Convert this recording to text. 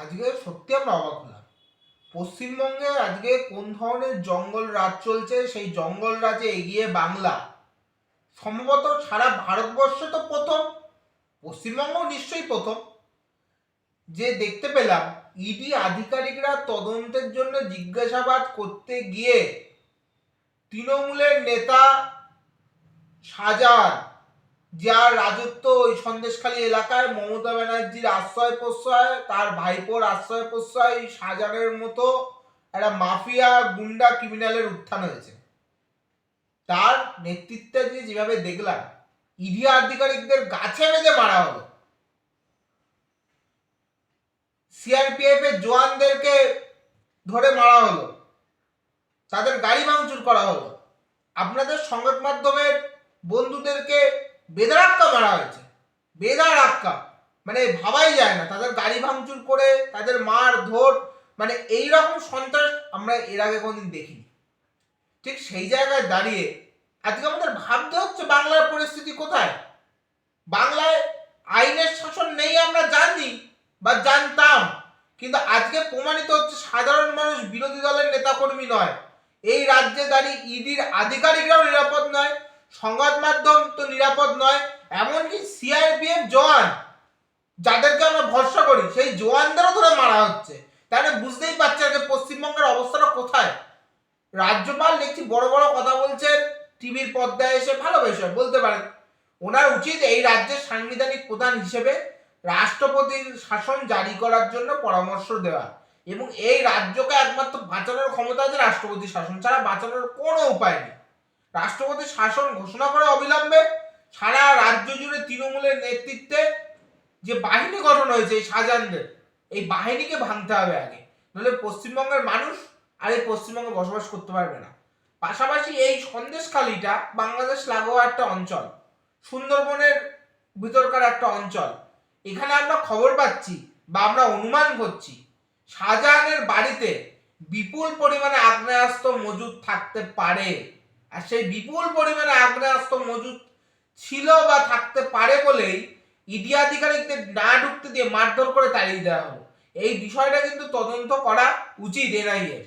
আজকে সত্যি আমরা অবাক হলাম। পশ্চিমবঙ্গে আজকে কোন ধরনের জঙ্গল রাজ চলছে, সেই জঙ্গল রাজে এগিয়ে বাংলা। সম্ভবত সারা ভারতবর্ষে তো প্রথম পশ্চিমবঙ্গ নিশ্চয়ই প্রথম। যে দেখতে পেলাম ইডি আধিকারিকরা তদন্তের জন্য জিজ্ঞাসাবাদ করতে গিয়ে তৃণমূলের নেতা সাজার যার রাজত্ব ওই সন্দেশখালী এলাকায় মমতা ব্যানার্জির আশ্রয় প্রশ্রয়, তার ভাইপোর আশ্রয় প্রশ্রয় শাহজাহানের মতো একটা মাফিয়া গুন্ডা ক্রিমিনালের উত্থান হয়েছে। তার নেতৃত্বে যে যেভাবে দেখলাম, ইডি আধিকারিকদের গাছে বেঁধে মারা হলো সিআরপিএফ এর জওয়ানদেরকে ধরে মারা হলো। তাদের গাড়ি ভাঙচুর করা হলো। আপনাদের সংবাদ মাধ্যমের বন্ধুদেরকে বেদারাক্কা মারা হয়েছে বেদারাক্কা। মানে ভাবাই যায় না। তাদের গাড়ি ভাঙচুর করে, তাদের মার ধর মানে এই রকম সন্ত্রাস আমরা এর আগে কোনোদিন দেখিনি। ঠিক সেই জায়গায় দাঁড়িয়ে আজকে আমাদের ভাবতে হচ্ছে বাংলার পরিস্থিতি কোথায়? বাংলায় আইনের শাসন নেই আমরা জানি বা জানতাম, কিন্তু আজকে প্রমাণিত হচ্ছে সাধারণ মানুষ বিরোধী দলের নেতাকর্মী নয়। এই রাজ্যে দাঁড়িয়ে ইডির আধিকারিকরাও নিরাপদ নয় সংবাদ মাধ্যম তো নিরাপদ নয়, এমনকি সিআরপিএফ জওয়ান, যাদেরকে আমরা ভরসা করি, সেই জওয়ানদেরও ধরে মারা হচ্ছে। তাহলে বুঝতেই পারছে যে পশ্চিমবঙ্গের অবস্থাটা কোথায়? রাজ্যপাল দেখছি বড় বড় কথা বলছেন, টিভির পর্দায় এসে ভালো বিষয় বলতে পারেন। ওনার উচিত এই রাজ্যের সাংবিধানিক প্রধান হিসেবে রাষ্ট্রপতির শাসন জারি করার জন্য পরামর্শ দেওয়া এবং এই রাজ্যকে একমাত্র বাঁচানোর ক্ষমতা আছে রাষ্ট্রপতি শাসন, ছাড়া বাঁচানোর কোনো উপায় নেই। রাষ্ট্রপতি শাসন ঘোষণা করে অবিলম্বে সারা রাজ্য জুড়ে তৃণমূলের নেতৃত্বে যে বাহিনী গঠন হয়েছে এই শাহজাহানদের, এই বাহিনীকে ভাঙতে হবে আগে। নাহলে পশ্চিমবঙ্গের মানুষ আর এই পশ্চিমবঙ্গে বসবাস করতে পারবে না। পাশাপাশি এই সন্দেশখালিটা বাংলাদেশ লাগোয়া একটা অঞ্চল, সুন্দরবনের ভিতরকার একটা অঞ্চল। এখানে আমরা খবর পাচ্ছি বা আমরা অনুমান করছি, শাহজাহানের বাড়িতে বিপুল পরিমাণে আগ্নেয়াস্ত্র মজুদ থাকতে পারে। আর সেই বিপুল পরিমাণে আগ্নেয়াস্ত্র মজুদ ছিল বা থাকতে পারে বলেই ইডি আধিকারিকদের না ঢুকতে দিয়ে মারধর করে তাড়িয়ে দেওয়া হলো। এই বিষয়টা কিন্তু তদন্ত করা উচিত এনআইএর।